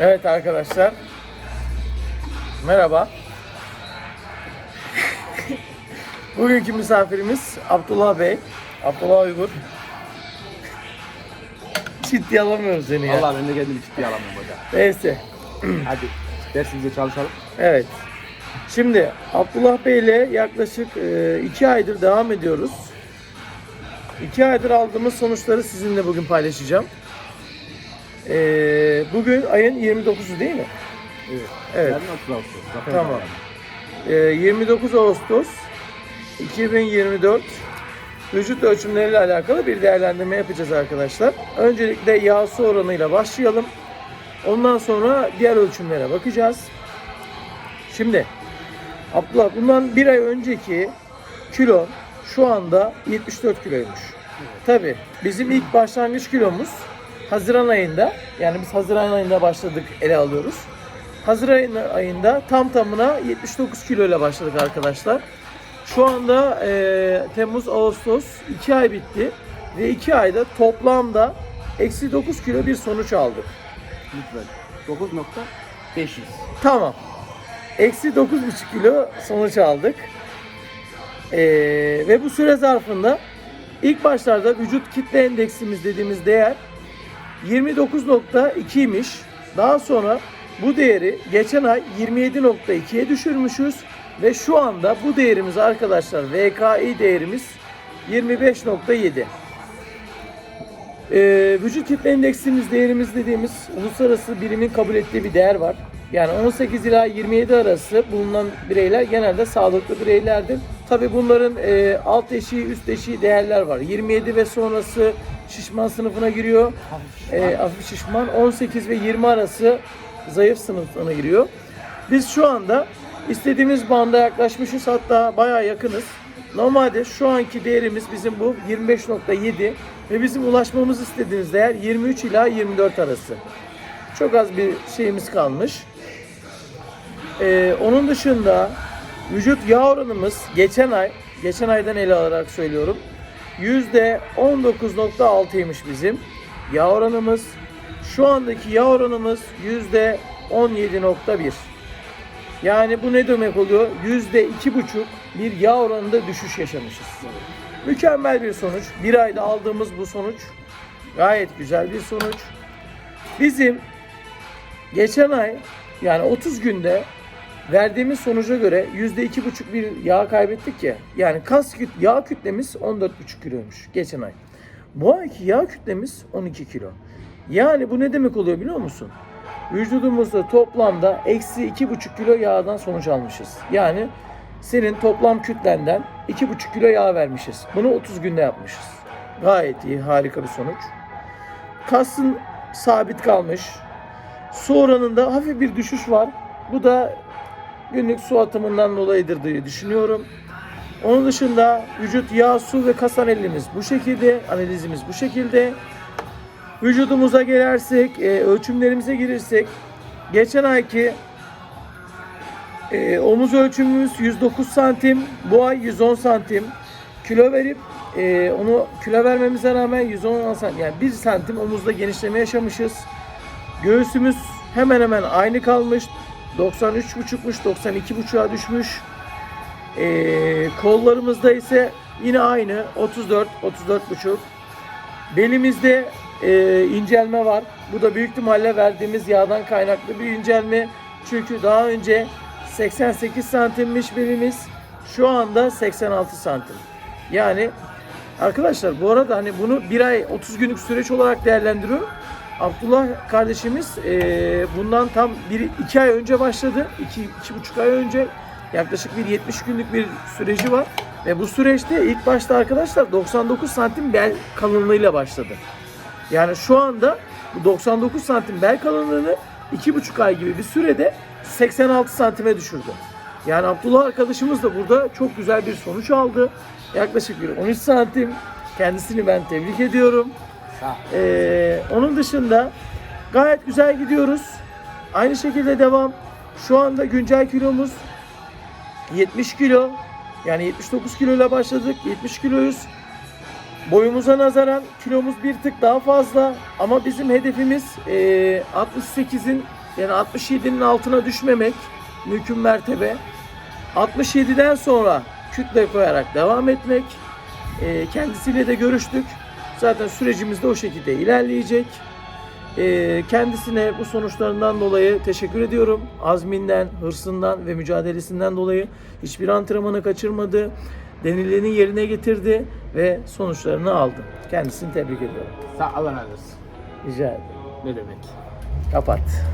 Evet arkadaşlar. Merhaba. Bugünkü misafirimiz Abdullah Bey. Abdullah Uygur. Ciddi alamıyoruz seni ya. Allah ben de kendimi ciddiye alamıyorum hocam. Neyse. Hadi dersimize çalışalım. Evet. Şimdi Abdullah Bey ile yaklaşık e, iki aydır devam ediyoruz. İki aydır aldığımız sonuçları sizinle bugün paylaşacağım. E, bugün ayın 29'u değil mi? Evet. Evet. Yarın 30 Ağustos. Zafer Tamam. Bayramı. E, 29 Ağustos 2024 vücut ölçümleriyle alakalı bir değerlendirme yapacağız arkadaşlar. Öncelikle yağ su oranıyla başlayalım. Ondan sonra diğer ölçümlere bakacağız. Şimdi Abdullah bundan bir ay önceki kilo şu anda 74 kiloymuş. Tabi bizim ilk başlangıç kilomuz Haziran ayında yani biz Haziran ayında başladık ele alıyoruz. Haziran ayında tam tamına 79 kilo ile başladık arkadaşlar. Şu anda eee, Temmuz, Ağustos 2 ay bitti ve 2 ayda toplamda eksi 9 kilo bir sonuç aldık. Lütfen. 9.500. Tamam. Eksi 9,5 kilo sonuç aldık. Ee, ve bu süre zarfında ilk başlarda vücut kitle endeksimiz dediğimiz değer 29.2'ymiş. Daha sonra bu değeri geçen ay 27.2'ye düşürmüşüz. Ve şu anda bu değerimiz arkadaşlar VKI değerimiz 25.7. Ee, vücut kitle endeksimiz değerimiz dediğimiz uluslararası birimin kabul ettiği bir değer var. Yani 18 ila 27 arası bulunan bireyler genelde sağlıklı bireylerdir. Tabi bunların e, alt eşiği, üst eşiği değerler var. 27 ve sonrası şişman sınıfına giriyor. E, hafif şişman. 18 ve 20 arası zayıf sınıfına giriyor. Biz şu anda istediğimiz banda yaklaşmışız hatta bayağı yakınız. Normalde şu anki değerimiz bizim bu 25.7 ve bizim ulaşmamız istediğimiz değer 23 ila 24 arası. Çok az bir şeyimiz kalmış. Ee, onun dışında vücut yağ oranımız geçen ay, geçen aydan ele alarak söylüyorum. %19.6'ymış bizim yağ oranımız. Şu andaki yağ oranımız %17.1. Yani bu ne demek oluyor? Yüzde iki buçuk bir yağ oranında düşüş yaşamışız. Mükemmel bir sonuç. Bir ayda aldığımız bu sonuç gayet güzel bir sonuç. Bizim geçen ay yani 30 günde verdiğimiz sonuca göre yüzde iki buçuk bir yağ kaybettik ya. Yani kas küt yağ kütlemiz 14,5 kiloymuş geçen ay. Bu ayki yağ kütlemiz 12 kilo. Yani bu ne demek oluyor biliyor musun? Vücudumuzda toplamda eksi iki buçuk kilo yağdan sonuç almışız. Yani senin toplam kütlenden iki buçuk kilo yağ vermişiz. Bunu 30 günde yapmışız. Gayet iyi, harika bir sonuç. Kasın sabit kalmış. Su oranında hafif bir düşüş var. Bu da günlük su atımından dolayıdır diye düşünüyorum. Onun dışında vücut yağ, su ve kas analizimiz bu şekilde, analizimiz bu şekilde. Vücudumuza gelersek, e, ölçümlerimize girirsek, geçen ayki e, omuz ölçümümüz 109 santim, bu ay 110 santim. Kilo verip e, onu kilo vermemize rağmen 110 santim, yani 1 santim omuzda genişleme yaşamışız. Göğsümüz hemen hemen aynı kalmış. 93,5'muş, 92,5'a düşmüş. E, kollarımızda ise yine aynı 34, 34,5. Belimizde e, incelme var. Bu da büyük ihtimalle verdiğimiz yağdan kaynaklı bir incelme. Çünkü daha önce 88 santimmiş belimiz. Şu anda 86 santim. Yani arkadaşlar bu arada hani bunu bir ay 30 günlük süreç olarak değerlendiriyorum. Abdullah kardeşimiz e, bundan tam bir iki ay önce başladı. iki, iki buçuk ay önce yaklaşık bir 70 günlük bir süreci var. Ve bu süreçte ilk başta arkadaşlar 99 santim bel kalınlığıyla başladı. Yani şu anda bu 99 santim bel kalınlığını 2,5 ay gibi bir sürede 86 santime düşürdü. Yani Abdullah arkadaşımız da burada çok güzel bir sonuç aldı. Yaklaşık bir 13 santim. Kendisini ben tebrik ediyorum. Ee, onun dışında gayet güzel gidiyoruz. Aynı şekilde devam. Şu anda güncel kilomuz 70 kilo. Yani 79 kilo ile başladık. 70 kiloyuz. Boyumuza nazaran kilomuz bir tık daha fazla ama bizim hedefimiz e, 68'in Yani 67'nin altına düşmemek mümkün mertebe. 67'den sonra kütle koyarak devam etmek. Ee, kendisiyle de görüştük. Zaten sürecimiz de o şekilde ilerleyecek. Ee, kendisine bu sonuçlarından dolayı teşekkür ediyorum. Azminden, hırsından ve mücadelesinden dolayı hiçbir antrenmanı kaçırmadı. Denileni yerine getirdi ve sonuçlarını aldı. Kendisini tebrik ediyorum. Sağ Allah razı olsun. Rica ederim. Ne demek? Kapat.